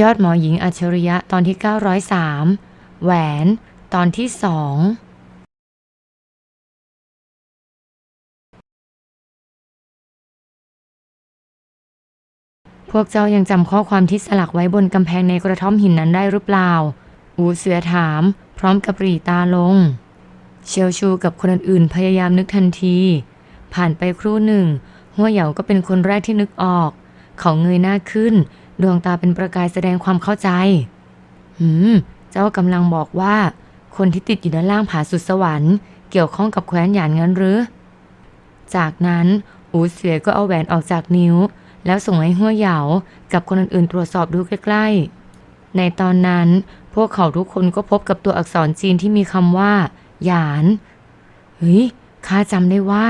ยอดหมอหญิงอัจฉริยะตอนที่ 903 แหวนตอนที่สองพวกเจ้ายังจำข้อความที่สลักไว้บนกำแพงในกระท่อมหินนั้นได้หรือเปล่า อูเสือถาม พร้อมกับปรีตาลง เชียวชูกับคนอื่นๆพยายามนึกทันที ผ่านไปครู่หนึ่ง หัวเหยาก็เป็นคนแรกที่นึกออก เขาเงยหน้าขึ้น ดวงตาเป็นประกายแสดงความเข้าใจ หืม เจ้ากำลังบอกว่า คนที่ติดอยู่ด้านล่างผาสุดสวรรค์เกี่ยวข้องกับแคว้นหยานงั้นหรือ จากนั้นอูเสือก็เอาแหวนออกจากนิ้ว แล้วส่งให้หัวเหยากับคนอื่นๆตรวจสอบดูใกล้ๆ ในตอนนั้นพวกเขาทุกคนก็พบกับตัวอักษรจีนที่มีคำว่า หยาน เฮ้ย ข้าจำได้ว่า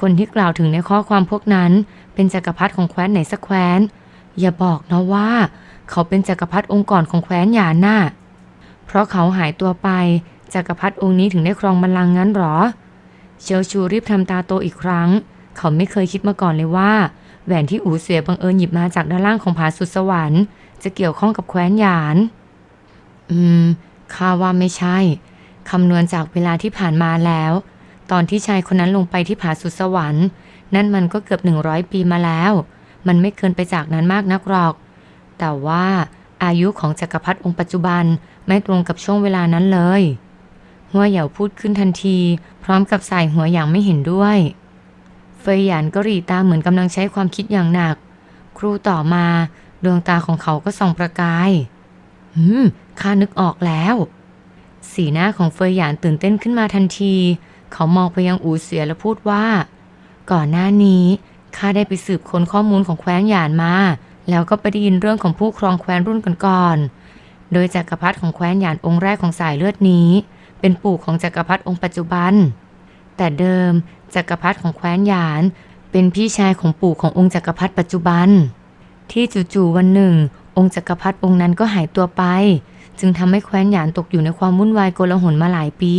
คนที่กล่าวถึงในข้อความพวกนั้น เป็นจักรพรรดิของแคว้นไหนสักแคว้น อย่าบอกนะว่า เขาเป็นจักรพรรดิองค์ก่อนของแคว้นหยานน่ะเพราะเขาหายตัวไปจักรพรรดิองค์นี้ถึงได้ครองบัลลังก์งั้นหรอ เชียวชูรีบทำตาโตอีกครั้ง เขาไม่เคยคิดมาก่อนเลยว่า แหวนที่อูเสวยบังเอิญหยิบมาจากด้านล่างของผาสุดสวรรค์ จะเกี่ยวข้องกับแคว้นหยาน อืมข้าว่าไม่ใช่คำนวณจากเวลาที่ผ่านมาแล้ว ตอนที่ชายคนนั้นลงไปที่ผาสุดสวรรค์ นั่นมันก็เกือบหนึ่งร้อยปีมาแล้ว มันไม่เกินไปจากนั้นมากนักหรอก แต่ว่าอายุของจักรพรรดิองค์ปัจจุบันไม่ตรงกับช่วงเวลานั้นเลย หัวเหยาพูดขึ้นทันที พร้อมกับสายหัวอย่างไม่เห็นด้วย เฟยหยานก็รีตาเหมือนกำลังใช้ความคิดอย่างหนัก ครูต่อมาดวงตาของเขาก็ส่องประกายหืม ข้านึกออกแล้ว สีหน้าของเฟยหยานตื่นเต้นขึ้นมาทันที เขามองไปยังอูเสียและพูดว่า ก่อนหน้านี้ ข้าได้ไปสืบค้นข้อมูลของแคว้นหยานมา แล้วก็ไปได้ยินเรื่องของผู้ครองแคว้นรุ่นก่อนๆ โดยจักรพรรดิของแคว้นหยานองค์แรกของสายเลือดนี้ เป็นปู่ของจักรพรรดิองค์ปัจจุบัน แต่เดิมจักรพรรดิของแคว้นหยาน เป็นพี่ชายของปู่ขององค์จักรพรรดิปัจจุบัน ที่จู่ๆวันหนึ่ง องค์จักรพรรดิองค์นั้นก็หายตัวไป จึงทำให้แคว้นหยานตกอยู่ในความวุ่นวายโกลาหลมาหลายปี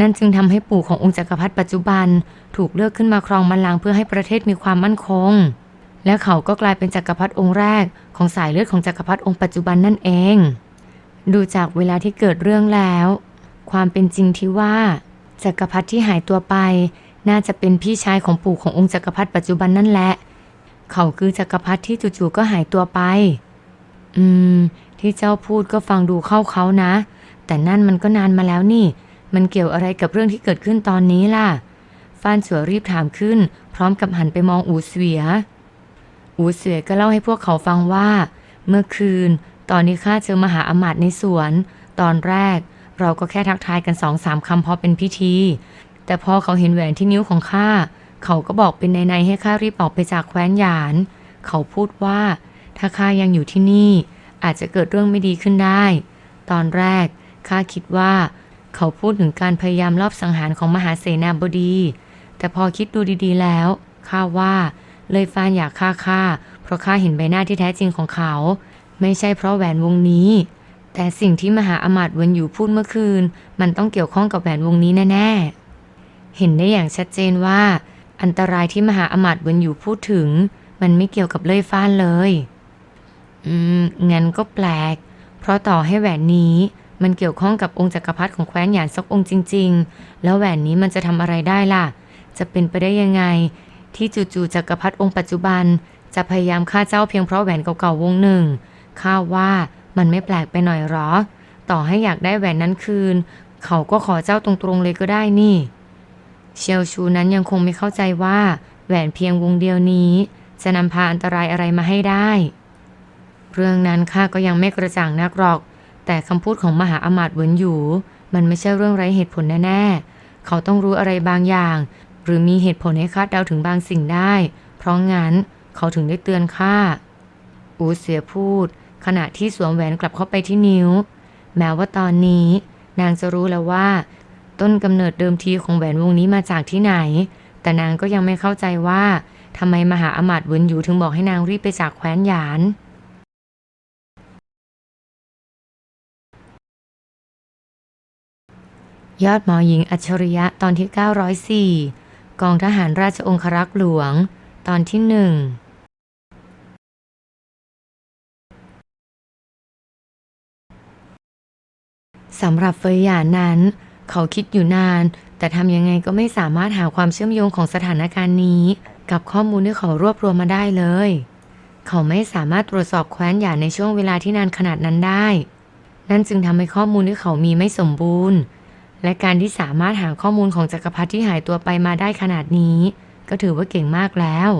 นั่นจึงทำให้ปู่ขององค์จักรพรรดิปัจจุบัน ถูกเลือกขึ้นมาครองบัลลังก์เพื่อให้ประเทศมีความมั่นคง และเขาก็กลายเป็นจักรพรรดิองค์แรก ของสายเลือดของจักรพรรดิองค์ปัจจุบันนั่นเอง ดูจากเวลาที่เกิดเรื่องแล้ว ความเป็นจริงที่ว่าจักรพรรดิที่หายตัวไป น่าจะเป็นพี่ชายของปู่ขององค์จักรพรรดิปัจจุบันนั่นแหละ เขาคือจักรพรรดิที่จู่ๆก็หายตัวไป อืม ที่เจ้าพูดก็ฟังดูเข้าเขานะ แต่นั่นมันก็นานมาแล้วนี่ มันเกี่ยวอะไรกับเรื่องที่เกิดขึ้นตอนนี้ล่ะฟานเฉวรีบถามขึ้น พร้อมกับหันไปมองอูเสวีย อูเสวียก็เล่าให้พวกเขาฟังว่า เมื่อคืน ตอนที่ข้าเจอมหาอมาตย์ในสวน ตอนแรก เราก็แค่ทักทายกันสองสามคำพอเป็นพิธี แต่พอเขาเห็นแหวนที่นิ้วของข้า เขาก็บอกเป็นในๆให้ข้ารีบออกไปจากแคว้นหยาน เขาพูดว่า ถ้าข้ายังอยู่ที่นี่ อาจจะเกิดเรื่องไม่ดีขึ้นได้ ตอนแรกข้าคิดว่า เขาพูดถึงการพยายามลอบสังหารของมหาเสนาบดี แต่พอคิดดูดีๆแล้วข้าว่าเลยฟานอยากฆ่าข้าเพราะข้าเห็นใบหน้าที่แท้จริงของเขา ไม่ใช่เพราะแหวนวงนี้ แต่สิ่งที่มหาอมาตย์วนอยู่พูดเมื่อคืน มันต้องเกี่ยวข้องกับแหวนวงนี้แน่ๆ เห็นได้อย่างชัดเจนว่า อันตรายที่มหาอมาตย์วนอยู่พูดถึง มันไม่เกี่ยวกับเลยฟานเลย อืมงั้นก็แปลก เพราะต่อให้แหวนนี้ มันเกี่ยวข้องกับองค์จักรพรรดิของแคว้นหยานสักองค์จริง ๆ แล้วแหวนนี้มันจะทำอะไรได้ล่ะ จะเป็นไปได้ยังไง ที่จู่ๆจักรพรรดิองค์ปัจจุบัน จะพยายามฆ่าเจ้าเพียงเพราะแหวนเก่าๆวงหนึ่งข้าว่ามันไม่แปลกไปหน่อยหรอ ต่อให้อยากได้แหวนนั้นคืน เขาก็ขอเจ้าตรงๆเลยก็ได้นี่ เชียวชูนั้นยังคงไม่เข้าใจว่า แหวนเพียงวงเดียวนี้ จะนำพาอันตรายอะไรมาให้ได้ เรื่องนั้นข้าก็ยังไม่กระจ่างนักหรอก แต่คำพูดของมหาอมาตย์เวินอยู่มันไม่ใช่เรื่องไร้เหตุผลแน่ๆ เขาต้องรู้อะไรบางอย่าง หรือมีเหตุผลให้คาดเดาถึงบางสิ่งได้ เพราะงั้นเขาถึงได้เตือนข้าอูเสียพูด ขณะที่สวมแหวนกลับเข้าไปที่นิ้ว แม้ว่าตอนนี้ นางจะรู้แล้วว่า ต้นกำเนิดเดิมทีของแหวนวงนี้มาจากที่ไหน แต่นางก็ยังไม่เข้าใจว่าทำไมมหาอมาตย์เวินอยู่ถึงบอกให้นางรีบไปจากแคว้นหยาน ยอดหมอหญิงอัจฉริยะตอนที่ 904 กองทหารราชองครักษ์หลวง ตอนที่หนึ่งสำหรับเฟยหยานนั้น เขาคิดอยู่นาน แต่ทำยังไงก็ไม่สามารถหาความเชื่อมโยงของสถานการณ์นี้ กับข้อมูลที่เขารวบรวมมาได้เลย เขาไม่สามารถตรวจสอบแคว้นหยานในช่วงเวลาที่นานขนาดนั้นได้ นั่นจึงทำให้ข้อมูลที่เขามีไม่สมบูรณ์ และการที่สามารถหาข้อมูลของจักรพรรดิที่หายตัวไปมาได้ขนาดนี้ ก็ถือว่าเก่งมากแล้ว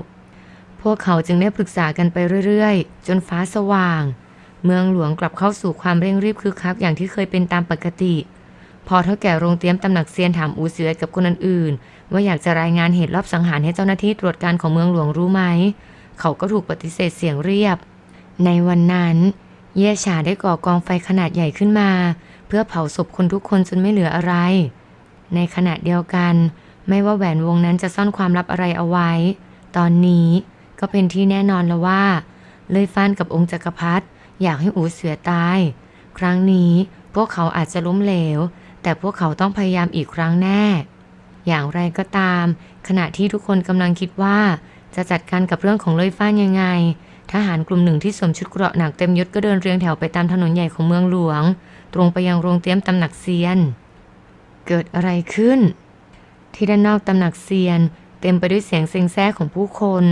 พวกเขาจึงได้ปรึกษากันไปเรื่อยๆ จนฟ้าสว่าง เมืองหลวงกลับเข้าสู่ความเร่งรีบคึกคักอย่างที่เคยเป็นตามปกติ พอเท่าแก่โรงเตรียมตำหนักเซียนถามอูเสือกับคนอื่นๆ ว่าอยากจะรายงานเหตุรอบสังหารให้เจ้าหน้าที่ตรวจการของเมืองหลวงรู้ไหม เขาก็ถูกปฏิเสธเสียงเรียบ ในวันนั้น เย่าได้ก่อกองไฟขนาดใหญ่ขึ้นมา เพื่อเผาศพคนทุกคนจนไม่เหลืออะไร ในขณะเดียวกัน ไม่ว่าแหวนวงนั้นจะซ่อนความลับอะไรเอาไว้ ตอนนี้ก็เป็นที่แน่นอนแล้วว่า เลยฟ้านกับองค์จักรพรรดิอยากให้อูเสือตาย ครั้งนี้พวกเขาอาจจะล้มเหลว แต่พวกเขาต้องพยายามอีกครั้งแน่ อย่างไรก็ตาม ขณะที่ทุกคนกำลังคิดว่า จะจัดการกับเรื่องของเลยฟ้านยังไง ทหารกลุ่มหนึ่งที่สวมชุดเกราะหนักเต็มยศก็เดินเรียงแถวไปตามถนนใหญ่ของเมืองหลวง ตรงไปยังโรงเตรียมตำหนักเซียน เกิดอะไรขึ้น ที่ด้านนอกตำหนักเซียน เต็มไปด้วยเสียงเซ็งแซ่ของผู้คน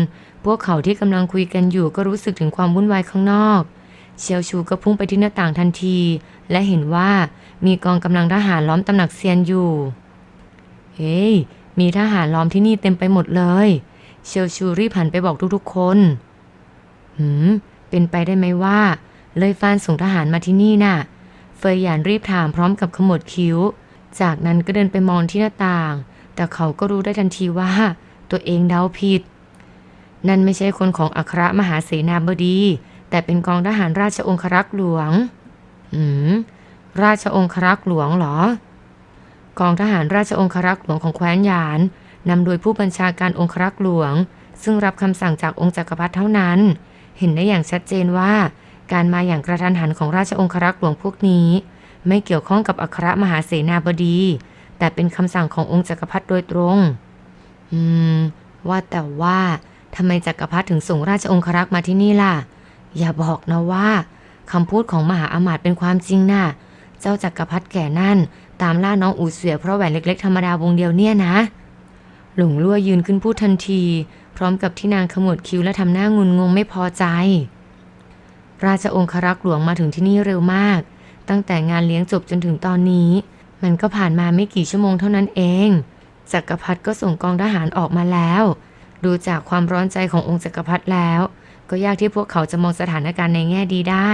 พวกเขาที่กำลังคุยกันอยู่ก็รู้สึกถึงความวุ่นวายข้างนอกเชียวชูก็พุ่งไปที่หน้าต่างทันที และเห็นว่ามีกองกำลังทหารล้อมตำหนักเซียนอยู่ เฮ้ย มีทหารล้อมที่นี่เต็มไปหมดเลย เชียวชูรีบหันไปบอกทุกๆคน หืม เป็นไปได้ไหมว่า เลยฟานส่งทหารมาที่นี่น่ะ เฟยหยานรีบถามพร้อมกับขมวดคิ้ว จากนั้นก็เดินไปมองที่หน้าต่าง แต่เขาก็รู้ได้ทันทีว่า ตัวเองเดาผิด นั่นไม่ใช่คนของอัครมหาเสนาบดี แต่เป็นกองทหารราชองครักษ์หลวง หืม ราชองครักษ์หลวงเหรอกองทหารราชองครักษ์หลวงของแคว้นหยานนำโดยผู้บัญชาการองครักษ์หลวง ซึ่งรับคำสั่งจากองค์จักรพรรดิเท่านั้น เห็นได้อย่างชัดเจนว่า การมาอย่างกระทันหันของราชองครักษ์หลวงพวกนี้ ไม่เกี่ยวข้องกับอัครมหาเสนาบดี แต่เป็นคำสั่งขององค์จักรพรรดิโดยตรง อืม ว่าแต่ว่าทำไมจักรพรรดิถึงส่งราชองครักษ์มาที่นี่ล่ะ อย่าบอกนะว่าคำพูดของมหาอมาตย์เป็นความจริงน่ะ เจ้าจักรพรรดิแก่นั่น ตามล่าน้องอูเสือเพราะแหวนเล็ก ๆ ธรรมดาวงเดียวเนี่ยนะ หลงลั่วยืนขึ้นพูดทันที พร้อมกับที่นางขมวดคิ้วและทำหน้างุนงงไม่พอใจ ราชองครักษ์หลวงมาถึงที่นี่เร็วมาก ตั้งแต่งานเลี้ยงจบจนถึงตอนนี้ มันก็ผ่านมาไม่กี่ชั่วโมงเท่านั้นเองจักรพรรดิก็ส่งกองทหารออกมาแล้ว ดูจากความร้อนใจขององค์จักรพรรดิแล้ว ก็ยากที่พวกเขาจะมองสถานการณ์ในแง่ดีได้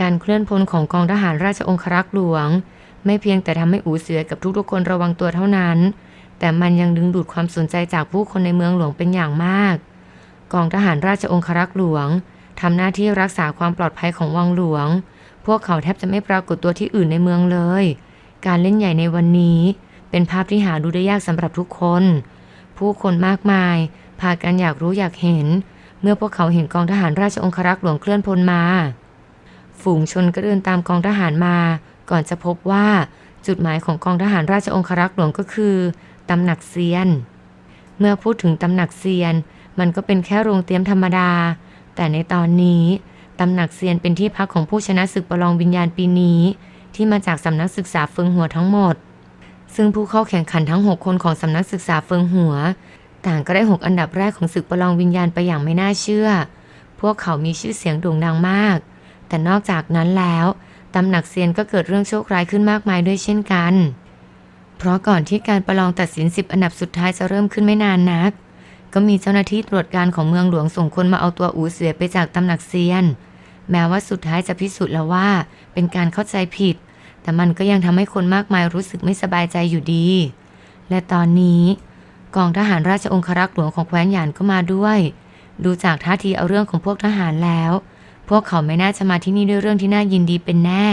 การเคลื่อนพลของกองทหารราชองครักษ์หลวง ไม่เพียงแต่ทำให้อูเสือกับทุกๆคนระวังตัวเท่านั้น แต่มันยังดึงดูดความสนใจจากผู้คนในเมืองหลวงเป็นอย่างมาก กองทหารราชองครักษ์หลวงทำหน้าที่รักษาความปลอดภัยของวังหลวง พวกเขาแทบจะไม่ปรากฏตัวที่อื่นในเมืองเลย การเล่นใหญ่ในวันนี้ เป็นภาพที่หาดูได้ยากสำหรับทุกคน ผู้คนมากมาย พากันอยากรู้อยากเห็น เมื่อพวกเขาเห็นกองทหารราชองครักษ์หลวงเคลื่อนพลมา ฝูงชนก็เดินตามกองทหารมา ก่อนจะพบว่า จุดหมายของกองทหารราชองครักษ์หลวงก็คือ ตำหนักเซียน เมื่อพูดถึงตำหนักเซียน มันก็เป็นแค่โรงเตรียมธรรมดา แต่ในตอนนี้ตำหนักเซียนเป็นที่พักของผู้ชนะศึกประลองวิญญาณปีนี้ ที่มาจากสำนักศึกษาเฟิงหัวทั้งหมด ซึ่งผู้เข้าแข่งขันทั้ง 6 คนของสำนักศึกษาเฟิงหัว ต่างก็ได้ 6 อันดับแรกของศึกประลองวิญญาณไปอย่างไม่น่าเชื่อ พวกเขามีชื่อเสียงโด่งดังมาก แต่นอกจากนั้นแล้วตำหนักเซียนก็เกิดเรื่องโชคร้ายขึ้นมากมายด้วยเช่นกัน เพราะก่อนที่การประลองตัดสินสิบอันดับสุดท้ายจะเริ่มขึ้นไม่นานนัก ก็มีเจ้าหน้าที่ตรวจการของเมืองหลวงส่งคนมาเอาตัวอูเสือไปจากตำหนักเซียน แม้ว่าสุดท้ายจะพิสูจน์แล้วว่า เป็นการเข้าใจผิด แต่มันก็ยังทำให้คนมากมายรู้สึกไม่สบายใจอยู่ดี และตอนนี้กองทหารราชองครักษ์หลวงของแคว้นหยานก็มาด้วย ดูจากท่าทีเอาเรื่องของพวกทหารแล้ว พวกเขาไม่น่าจะมาที่นี่ด้วยเรื่องที่น่ายินดีเป็นแน่